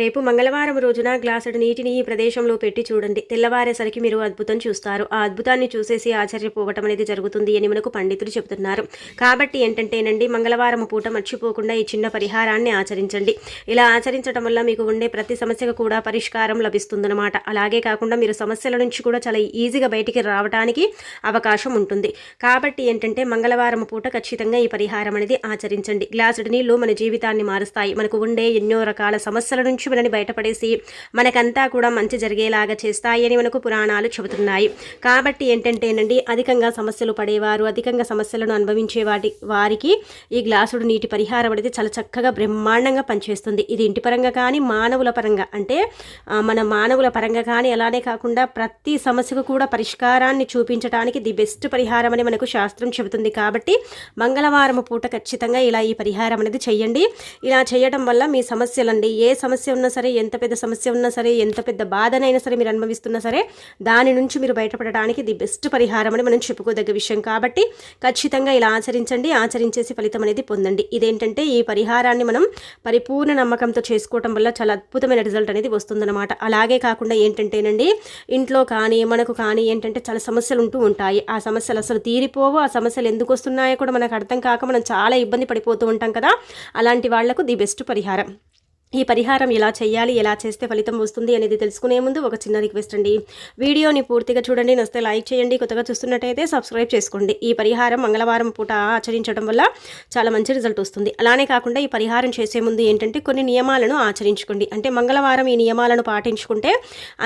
రేపు మంగళవారం రోజున గ్లాసుడు నీటిని ఈ ప్రదేశంలో పెట్టి చూడండి. తెల్లవారేసరికి మీరు అద్భుతం చూస్తారు. ఆ అద్భుతాన్ని చూసేసి ఆశ్చర్యపోవటం అనేది జరుగుతుంది అని మనకు పండితులు చెబుతున్నారు. కాబట్టి ఏంటంటేనండి మంగళవారం పూట మర్చిపోకుండా ఈ చిన్న పరిహారాన్ని ఆచరించండి. ఇలా ఆచరించడం వల్ల మీకు ఉండే ప్రతి సమస్యకు కూడా పరిష్కారం లభిస్తుందన్నమాట. అలాగే కాకుండా మీరు సమస్యల నుంచి కూడా చాలా ఈజీగా బయటికి రావడానికి అవకాశం ఉంటుంది. కాబట్టి ఏంటంటే మంగళవారం పూట ఖచ్చితంగా ఈ పరిహారం అనేది ఆచరించండి. గ్లాసుడు నీళ్ళు మన జీవితాన్ని మారుస్తాయి. మనకు ఉండే ఎన్నో రకాల సమస్యల నుంచి నుంచి బయటపడేసి మనకంతా కూడా మంచి జరిగేలాగా చేస్తాయి అని మనకు పురాణాలు చెబుతున్నాయి. కాబట్టి ఏంటంటేనండి అధికంగా సమస్యలు పడేవారు అధికంగా సమస్యలను అనుభవించే వాటి వారికి ఈ గ్లాసుడు నీటి పరిహారం అనేది చాలా చక్కగా బ్రహ్మాండంగా పనిచేస్తుంది. ఇది ఇంటి పరంగా కానీ మానవుల పరంగా అంటే మన మానవుల పరంగా కానీ అలానే కాకుండా ప్రతి సమస్యకు కూడా పరిష్కారాన్ని చూపించడానికి ది బెస్ట్ పరిహారం అని మనకు శాస్త్రం చెబుతుంది. కాబట్టి మంగళవారం పూట ఖచ్చితంగా ఇలా ఈ పరిహారం అనేది చెయ్యండి ఇలా చేయడం వల్ల మీ సమస్యలండి ఏ సమస్య ఉన్నా సరే ఎంత పెద్ద సమస్య ఉన్నా సరే ఎంత పెద్ద బాధనైనా సరే మీరు అనుభవిస్తున్నా సరే దాని నుంచి మీరు బయటపడడానికి ది బెస్ట్ పరిహారం అని మనం చెప్పుకోదగ్గ విషయం. కాబట్టి ఖచ్చితంగా ఇలా ఆచరించండి ఆచరించేసి ఫలితం అనేది పొందండి. ఇదేంటంటే ఈ పరిహారాన్ని మనం పరిపూర్ణ నమ్మకంతో చేసుకోవటం వల్ల చాలా అద్భుతమైన రిజల్ట్ అనేది వస్తుందన్నమాట. అలాగే కాకుండా ఏంటంటేనండి ఇంట్లో కానీ మనకు కానీ ఏంటంటే చాలా సమస్యలు ఉంటూ ఉంటాయి. ఆ సమస్యలు అసలు తీరిపోవు ఆ సమస్యలు ఎందుకు వస్తున్నాయో కూడా మనకు అర్థం కాక మనం చాలా ఇబ్బంది పడిపోతూ ఉంటాం కదా. అలాంటి వాళ్ళకు ది బెస్ట్ పరిహారం. ఈ పరిహారం ఎలా చేయాలి ఎలా చేస్తే ఫలితం వస్తుంది అనేది తెలుసుకునే ముందు ఒక చిన్న రిక్వెస్ట్ అండి. వీడియోని పూర్తిగా చూడండి నస్తే లైక్ చేయండి కొత్తగా చూస్తున్నట్టయితే సబ్స్క్రైబ్ చేసుకోండి. ఈ పరిహారం మంగళవారం పూట ఆచరించడం వల్ల చాలా మంచి రిజల్ట్ వస్తుంది. అలానే కాకుండా ఈ పరిహారం చేసే ముందు ఏంటంటే కొన్ని నియమాలను ఆచరించుకోండి. అంటే మంగళవారం ఈ నియమాలను పాటించుకుంటే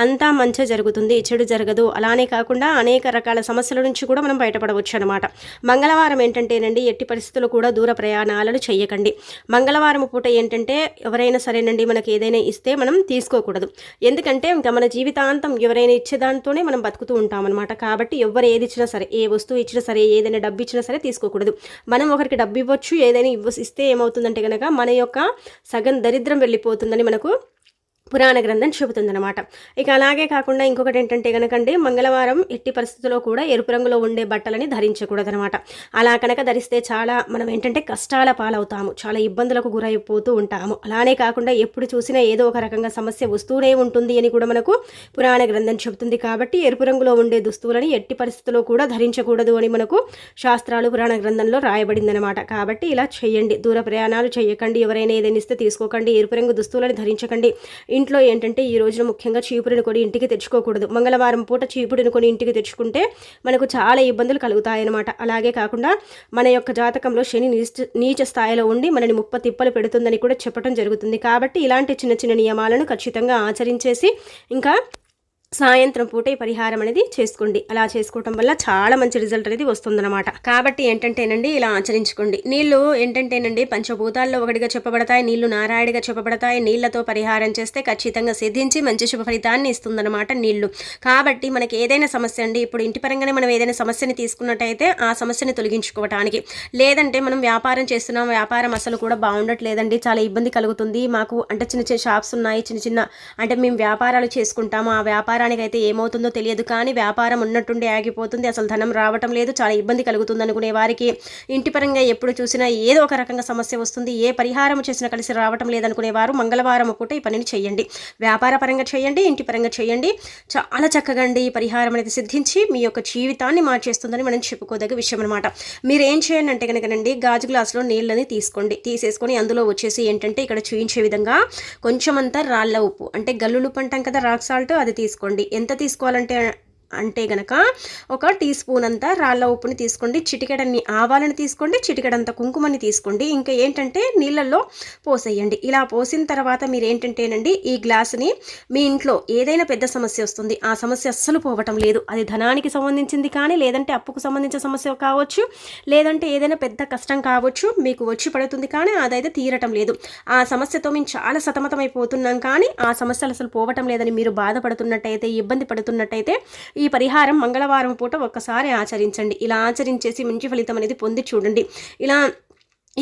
అంతా మంచి జరుగుతుంది చెడు జరగదు. అలానే కాకుండా అనేక రకాల సమస్యల నుంచి కూడా మనం బయటపడవచ్చు అనమాట మంగళవారం ఏంటంటేనండి ఎట్టి పరిస్థితులు కూడా దూర ప్రయాణాలను చేయకండి. మంగళవారం పూట ఏంటంటే ఎవరైనా సరే సరేనండి మనకి ఏదైనా ఇస్తే మనం తీసుకోకూడదు. ఎందుకంటే ఇంకా మన జీవితాంతం ఎవరైనా ఇచ్చేదాంతోనే మనం బతుకుతూ ఉంటామన్నమాట. కాబట్టి ఎవరు ఏది ఇచ్చినా సరే ఏ వస్తువు ఇచ్చినా సరే ఏదైనా డబ్బు ఇచ్చినా సరే తీసుకోకూడదు. మనం ఒకరికి డబ్బు ఇవ్వచ్చు ఏదైనా ఇవ్వ ఇస్తే ఏమవుతుందంటే కనుక మన యొక్క సగం దరిద్రం వెళ్ళిపోతుందని మనకు పురాణ గ్రంథం చెబుతుందనమాట ఇక అలాగే కాకుండా ఇంకొకటి ఏంటంటే కనుకండి మంగళవారం ఎట్టి పరిస్థితుల్లో కూడా ఎరుపు రంగులో ఉండే బట్టలని ధరించకూడదనమాట అలా కనుక ధరిస్తే చాలా మనం ఏంటంటే కష్టాల పాలవుతాము చాలా ఇబ్బందులకు గురైపోతూ ఉంటాము. అలానే కాకుండా ఎప్పుడు చూసినా ఏదో ఒక రకంగా సమస్య వస్తూనే ఉంటుంది అని కూడా మనకు పురాణ గ్రంథం చెబుతుంది. కాబట్టి ఎరుపు రంగులో ఉండే దుస్తువులని ఎట్టి పరిస్థితుల్లో కూడా ధరించకూడదు అని మనకు శాస్త్రాలు పురాణ గ్రంథంలో రాయబడిందనమాట కాబట్టి ఇలా చేయండి దూర ప్రయాణాలు చేయకండి ఎవరైనా ఏదైనా ఇస్తే తీసుకోకండి ఎరుపు రంగు దుస్తువులని ధరించకండి. ఇంట్లో ఏంటంటే ఈ రోజున ముఖ్యంగా చీపురుని కొని ఇంటికి తెచ్చుకోకూడదు. మంగళవారం పూట చీపురుని కొని ఇంటికి తెచ్చుకుంటే మనకు చాలా ఇబ్బందులు కలుగుతాయన్నమాట. అలాగే కాకుండా మన యొక్క జాతకంలో శని నీచ స్థాయిలో ఉండి మనని ముప్ప తిప్పలు పెడుతుందని కూడా చెప్పడం జరుగుతుంది. కాబట్టి ఇలాంటి చిన్న చిన్న నియమాలను ఖచ్చితంగా ఆచరించేసి ఇంకా సాయంత్రం పూట ఈ పరిహారం అనేది చేసుకోండి. అలా చేసుకోవటం వల్ల చాలా మంచి రిజల్ట్ అనేది వస్తుందన్నమాట. కాబట్టి ఏంటంటేనండి ఇలా ఆచరించుకోండి. నీళ్ళు ఏంటంటేనండి పంచభూతాల్లో ఒకటిగా చెప్పబడతాయి నీళ్ళు నారాయణగా చెప్పబడతాయి. నీళ్ళతో పరిహారం చేస్తే ఖచ్చితంగా సిద్ధించి మంచి శుభ ఫలితాన్ని ఇస్తుందన్నమాట నీళ్ళు కాబట్టి మనకి ఏదైనా సమస్య అండి ఇప్పుడు ఇంటి పరంగానే మనం ఏదైనా సమస్యని తీసుకున్నట్టయితే ఆ సమస్యని తొలగించుకోవటానికి. లేదంటే మనం వ్యాపారం చేస్తున్నాం వ్యాపారం అసలు కూడా బాగుండట్లేదండి. చాలా ఇబ్బంది కలుగుతుంది. మాకు అంటే చిన్న చిన్న షాప్స్ ఉన్నాయి చిన్న చిన్న అంటే మేము వ్యాపారాలు చేసుకుంటాము. ఆ వ్యాపారం వ్యాపారానికి అయితే ఏమవుతుందో తెలియదు కానీ వ్యాపారం ఉన్నట్టుండి ఆగిపోతుంది. అసలు ధనం రావటం లేదు చాలా ఇబ్బంది కలుగుతుంది అనుకునే వారికి ఇంటి పరంగా ఎప్పుడు చూసినా ఏదో ఒక రకంగా సమస్య వస్తుంది. ఏ పరిహారం చేసినా కలిసి రావటం లేదనుకునే వారు మంగళవారం పూట ఈ పనిని చేయండి. వ్యాపార పరంగా చేయండి ఇంటి పరంగా చేయండి. చాలా చక్కగా అండి ఈ పరిహారం అనేది సిద్ధించి మీ యొక్క జీవితాన్ని మార్చేస్తుందని మనం చెప్పుకోదగ్గ విషయం అనమాట మీరు ఏం చేయండి అంటే కనుకనండి గాజు గ్లాసులో నీళ్ళని తీసుకోండి. తీసేసుకొని అందులో వచ్చేసి ఏంటంటే ఇక్కడ చూయించే విధంగా కొంచెం అంతా రాళ్ళ ఉప్పు అంటే గల్లులుప్పు అంటాం కదా రాక్ సాల్ట్ అది తీసుకోండి. తీసుకోండి. ఎంత తీసుకోవాలంటే అంటే గనక ఒక టీ స్పూన్ అంతా రాళ్ళ ఉప్పుని తీసుకోండి చిటికెడన్ని ఆవాలని తీసుకోండి చిటికెడంత కుంకుమని తీసుకోండి. ఇంకా ఏంటంటే నీళ్ళల్లో పోసేయండి. ఇలా పోసిన తర్వాత మీరు ఏంటంటేనండి ఈ గ్లాసుని మీ ఇంట్లో ఏదైనా పెద్ద సమస్య వస్తుంది ఆ సమస్య అస్సలు పోవటం లేదు. అది ధనానికి సంబంధించింది కానీ లేదంటే అప్పుకు సంబంధించిన సమస్య కావచ్చు లేదంటే ఏదైనా పెద్ద కష్టం కావచ్చు మీకు వచ్చి పడుతుంది కానీ అదైతే తీరటం లేదు. ఆ సమస్యతో మేము చాలా సతమతమైపోతున్నాం కానీ ఆ సమస్యలు అసలు పోవటం లేదని మీరు బాధపడుతున్నట్టయితే ఇబ్బంది పడుతున్నట్టయితే ఈ పరిహారం మంగళవారం పూట ఒక్కసారి ఆచరించండి. ఇలా ఆచరించేసి మంచి ఫలితం అనేది పొంది చూడండి. ఇలా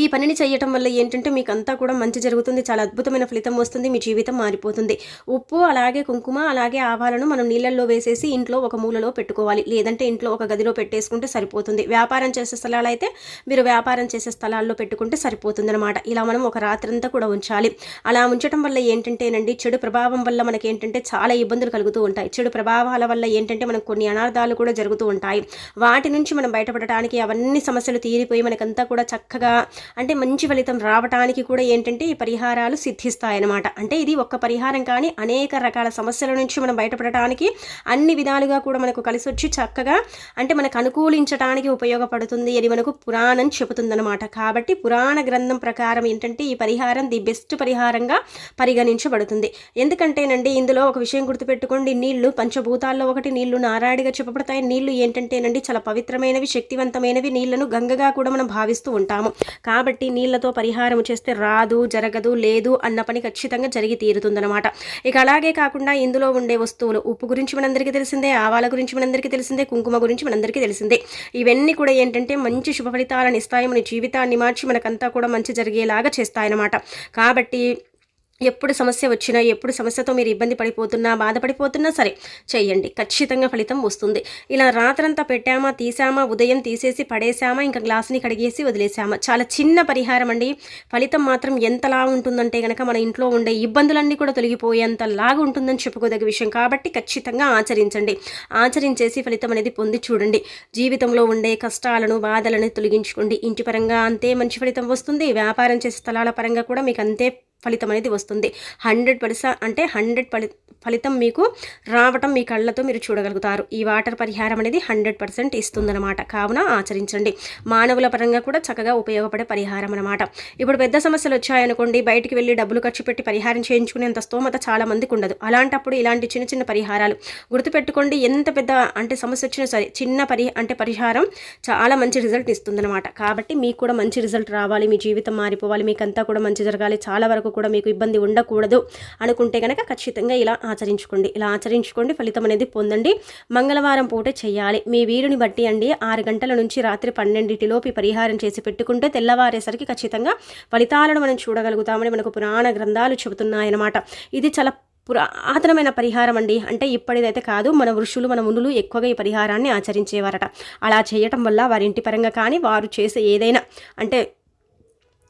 ఈ పనిని చేయటం వల్ల ఏంటంటే మీకు అంతా కూడా మంచి జరుగుతుంది చాలా అద్భుతమైన ఫలితం వస్తుంది మీ జీవితం మారిపోతుంది. ఉప్పు అలాగే కుంకుమ అలాగే ఆవాలను మనం నీళ్ళల్లో వేసేసి ఇంట్లో ఒక మూలలో పెట్టుకోవాలి. లేదంటే ఇంట్లో ఒక గదిలో పెట్టేసుకుంటే సరిపోతుంది. వ్యాపారం చేసే స్థలాలు అయితే మీరు వ్యాపారం చేసే స్థలాల్లో పెట్టుకుంటే సరిపోతుంది అనమాట ఇలా మనం ఒక రాత్రంతా కూడా ఉంచాలి. అలా ఉంచడం వల్ల ఏంటంటేనండి చెడు ప్రభావం వల్ల మనకి ఏంటంటే చాలా ఇబ్బందులు కలుగుతూ ఉంటాయి. చెడు ప్రభావాల వల్ల ఏంటంటే మనకు కొన్ని అనార్థాలు కూడా జరుగుతూ ఉంటాయి. వాటి నుంచి మనం బయటపడటానికి అవన్నీ సమస్యలు తీరిపోయి మనకంతా కూడా చక్కగా అంటే మంచి ఫలితం రావటానికి కూడా ఏంటంటే ఈ పరిహారాలు సిద్ధిస్తాయన్నమాట. అంటే ఇది ఒక్క పరిహారం కానీ అనేక రకాల సమస్యల నుంచి మనం బయటపడటానికి అన్ని విధాలుగా కూడా మనకు కలిసి వచ్చి చక్కగా అంటే మనకు అనుకూలించడానికి ఉపయోగపడుతుంది అని మనకు పురాణం చెబుతుందన్నమాట. కాబట్టి పురాణ గ్రంథం ప్రకారం ఏంటంటే ఈ పరిహారం ది బెస్ట్ పరిహారంగా పరిగణించబడుతుంది. ఎందుకంటేనండి ఇందులో ఒక విషయం గుర్తుపెట్టుకోండి. నీళ్ళు పంచభూతాల్లో ఒకటి నీళ్ళు నారాయణగా చెప్పబడతాయి. నీళ్ళు ఏంటంటేనండి చాలా పవిత్రమైనవి శక్తివంతమైనవి. నీళ్ళను గంగగా కూడా మనం భావిస్తూ ఉంటాము. కాబట్టి నీళ్ళతో పరిహారం చేస్తే రాదు జరగదు లేదు అన్న పని ఖచ్చితంగా జరిగి తీరుతుందనమాట ఇక అలాగే కాకుండా ఇందులో ఉండే వస్తువులు ఉప్పు గురించి మనందరికీ తెలిసిందే ఆవాల గురించి మనందరికీ తెలిసిందే కుంకుమ గురించి మనందరికీ తెలిసిందే. ఇవన్నీ కూడా ఏంటంటే మంచి శుభ ఫలితాలను ఇస్తాయి. మన జీవితాన్ని మార్చి మనకంతా కూడా మంచి జరిగేలాగా చేస్తాయన్నమాట. కాబట్టి ఎప్పుడు సమస్య వచ్చినా ఎప్పుడు సమస్యతో మీరు ఇబ్బంది పడిపోతున్నా బాధపడిపోతున్నా సరే చేయండి ఖచ్చితంగా ఫలితం వస్తుంది. ఇలా రాత్రంతా పెట్టామా తీసామా ఉదయం తీసేసి పడేసామా ఇంకా గ్లాస్ని కడిగేసి వదిలేసామా? చాలా చిన్న పరిహారం అండి. ఫలితం మాత్రం ఎంతలా ఉంటుందంటే కనుక మన ఇంట్లో ఉండే ఇబ్బందులన్నీ కూడా తొలగిపోయేంతలాగా ఉంటుందని చెప్పుకోదగ్గ విషయం. కాబట్టి ఖచ్చితంగా ఆచరించండి. ఆచరించేసి ఫలితం అనేది పొంది చూడండి. జీవితంలో ఉండే కష్టాలను బాధలను తొలగించుకోండి. ఇంటి పరంగా అంతే మంచి ఫలితం వస్తుంది. వ్యాపారం చేసే స్థలాల పరంగా కూడా మీకు అంతే ఫలితం అనేది వస్తుంది. హండ్రెడ్ అంటే హండ్రెడ్ ఫలి ఫలితం మీకు రావటం మీ కళ్ళతో మీరు చూడగలుగుతారు. ఈ వాటర్ పరిహారం అనేది హండ్రెడ్ పర్సెంట్ ఇస్తుందన్నమాట. కావున ఆచరించండి. మానవుల పరంగా కూడా చక్కగా ఉపయోగపడే పరిహారం అనమాట ఇప్పుడు పెద్ద సమస్యలు వచ్చాయనుకోండి బయటికి వెళ్ళి డబ్బులు ఖర్చు పెట్టి పరిహారం చేయించుకునేంత స్తోమత చాలా మందికి ఉండదు. అలాంటప్పుడు ఇలాంటి చిన్న చిన్న పరిహారాలు గుర్తుపెట్టుకోండి. ఎంత పెద్ద అంటే సమస్య వచ్చినా సరే చిన్న పరి అంటే పరిహారం చాలా మంచి రిజల్ట్ ఇస్తుందన్నమాట. కాబట్టి మీకు కూడా మంచి రిజల్ట్ రావాలి. మీ జీవితం మారిపోవాలి. మీకంతా కూడా మంచి జరగాలి. చాలా వరకు కూడా మీకు ఇబ్బంది ఉండకూడదు అనుకుంటే కనుక ఖచ్చితంగా ఇలా ఆచరించుకోండి. ఇలా ఆచరించుకోండి ఫలితం అనేది పొందండి. మంగళవారం పూట చేయాలి. మీ వీరుని బట్టి అండి. ఆరు గంటల నుంచి రాత్రి పన్నెండింటిలోపు పరిహారం చేసి పెట్టుకుంటే తెల్లవారేసరికి ఖచ్చితంగా ఫలితాలను మనం చూడగలుగుతామని మనకు పురాణ గ్రంథాలు చెబుతున్నాయన్నమాట. ఇది చాలా పురాతనమైన పరిహారం అండి. అంటే ఇప్పటిదైతే కాదు మన ఋషులు మన మునులు ఎక్కువగా ఈ పరిహారాన్ని ఆచరించేవారట. అలా చేయటం వల్ల వారి ఇంటి పరంగా కానీ వారు చేసే ఏదైనా అంటే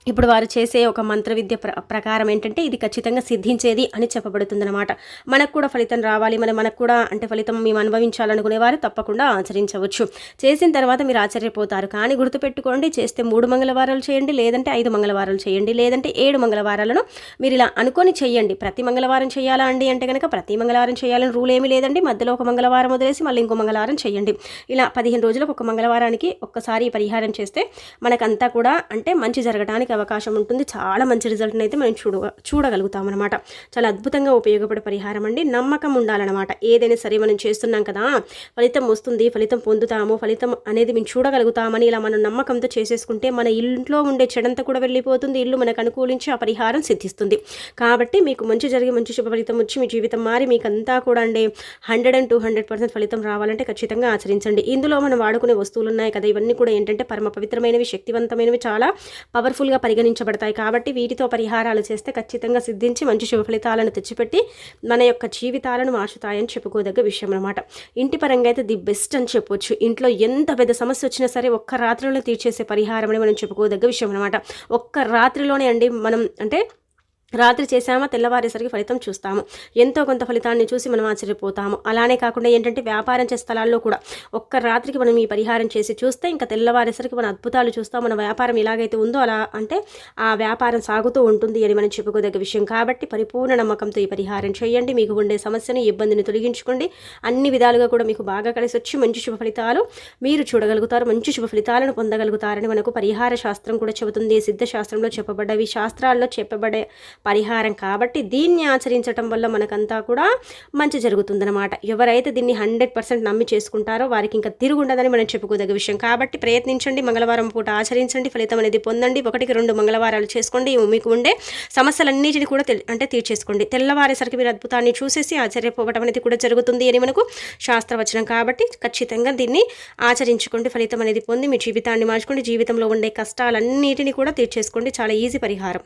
ఇప్పుడు వారు చేసే ఒక మంత్ర విద్య ప్ర ప్రకారం ఏంటంటే ఇది ఖచ్చితంగా సిద్ధించేది అని చెప్పబడుతుందన్నమాట. మనకు కూడా ఫలితం రావాలి మరి మనకు కూడా అంటే ఫలితం మేము అనుభవించాలనుకునే వారు తప్పకుండా ఆచరించవచ్చు. చేసిన తర్వాత మీరు ఆశ్చర్యపోతారు. కానీ గుర్తుపెట్టుకోండి చేస్తే మూడు మంగళవారాలు చేయండి లేదంటే ఐదు మంగళవారాలు చేయండి లేదంటే ఏడు మంగళవారాలను మీరు ఇలా అనుకొని చేయండి ప్రతి మంగళవారం చేయాలా అండి అంటే కనుక ప్రతి మంగళవారం చేయాలని రూల్ ఏమీ లేదండి. మధ్యలో ఒక మంగళవారం వదిలేసి మళ్ళీ ఇంకో మంగళవారం చేయండి. ఇలా పదిహేను రోజులకు ఒక మంగళవారానికి ఒక్కసారి పరిహారం చేస్తే మనకంతా కూడా అంటే మంచి జరగడానికి అవకాశం ఉంటుంది. చాలా మంచి రిజల్ట్ని అయితే మనం చూడ చూడగలుగుతాం అనమాట చాలా అద్భుతంగా ఉపయోగపడే పరిహారం అండి. నమ్మకం ఉండాలన్నమాట. ఏదైనా సరే మనం చేస్తున్నాం కదా ఫలితం వస్తుంది ఫలితం పొందుతాము ఫలితం అనేది మేము చూడగలుగుతామని ఇలా మనం నమ్మకంతో చేసేసుకుంటే మన ఇంట్లో ఉండే చెడంతా కూడా వెళ్ళిపోతుంది. ఇల్లు మనకు అనుకూలించి ఆ పరిహారం సిద్ధిస్తుంది. కాబట్టి మీకు మంచి జరిగి మంచి శుభ ఫలితం వచ్చి మీ జీవితం మారి మీకు అంతా కూడా అండి hundred and two hundred percent ఫలితం రావాలంటే ఖచ్చితంగా ఆచరించండి. ఇందులో మనం వాడుకునే వస్తువులు ఉన్నాయి కదా ఇవన్నీ కూడా ఏంటంటే పరమ పవిత్రమైనవి శక్తివంతమైనవి చాలా పవర్ఫుల్గా పరిగణించబడతాయి కాబట్టి వీటితో పరిహారాలు చేస్తే ఖచ్చితంగా సిద్ధించి మంచి శుభ ఫలితాలను తెచ్చిపెట్టి మన యొక్క జీవితాలను మార్చుతాయని చెప్పుకోదగ్గ విషయం అనమాట ఇంటి పరంగా అయితే ది బెస్ట్ అని చెప్పొచ్చు. ఇంట్లో ఎంత పెద్ద సమస్య వచ్చినా సరే ఒక్క రాత్రిలో తీర్చేసే పరిహారం అని మనం చెప్పుకోదగ్గ విషయం అనమాట ఒక్క రాత్రిలోనే అండి మనం అంటే రాత్రి చేసామా తెల్లవారేసరికి ఫలితం చూస్తాము. ఎంతో కొంత ఫలితాన్ని చూసి మనం ఆశ్చర్యపోతాము. అలానే కాకుండా ఏంటంటే వ్యాపారం చేసే స్థలాల్లో కూడా ఒక్క రాత్రికి మనం ఈ పరిహారం చేసి చూస్తే ఇంకా తెల్లవారేసరికి మన అద్భుతాలు చూస్తాం. మన వ్యాపారం ఎలాగైతే ఉందో అలా అంటే ఆ వ్యాపారం సాగుతూ ఉంటుంది అని మనం చెప్పుకోదగ్గ విషయం. కాబట్టి పరిపూర్ణ నమ్మకంతో ఈ పరిహారం చేయండి. మీకు ఉండే సమస్యని ఇబ్బందిని తొలగించుకోండి. అన్ని విధాలుగా కూడా మీకు బాగా కలిసి వచ్చి మంచి శుభ ఫలితాలు మీరు చూడగలుగుతారు. మంచి శుభ ఫలితాలను పొందగలుగుతారని మనకు పరిహార శాస్త్రం కూడా చెబుతుంది. సిద్ధ శాస్త్రంలో చెప్పబడ్డవి. శాస్త్రాల్లో చెప్పబడే పరిహారం కాబట్టి దీన్ని ఆచరించటం వల్ల మనకంతా కూడా మంచి జరుగుతుందన్నమాట. ఎవరైతే దీన్ని హండ్రెడ్ పర్సెంట్ నమ్మి చేసుకుంటారో వారికి ఇంకా తిరుగుండదని మనం చెప్పుకోదగ్గ విషయం. కాబట్టి ప్రయత్నించండి మంగళవారం పూట ఆచరించండి ఫలితం అనేది పొందండి. ఒకటికి రెండు మంగళవారాలు చేసుకోండి మీకు ఉండే సమస్యలన్నిటిని కూడా తెల్- అంటే తీర్చేసుకోండి. తెల్లవారేసరికి మీరు అద్భుతాన్ని చూసేసి ఆశ్చర్యపోవటం అనేది కూడా జరుగుతుంది అని మనకు శాస్త్రవచనం. కాబట్టి ఖచ్చితంగా దీన్ని ఆచరించుకోండి ఫలితం అనేది పొంది మీ జీవితాన్ని మార్చుకోండి. జీవితంలో ఉండే కష్టాలన్నిటిని కూడా తీర్చేసుకోండి. చాలా ఈజీ పరిహారం.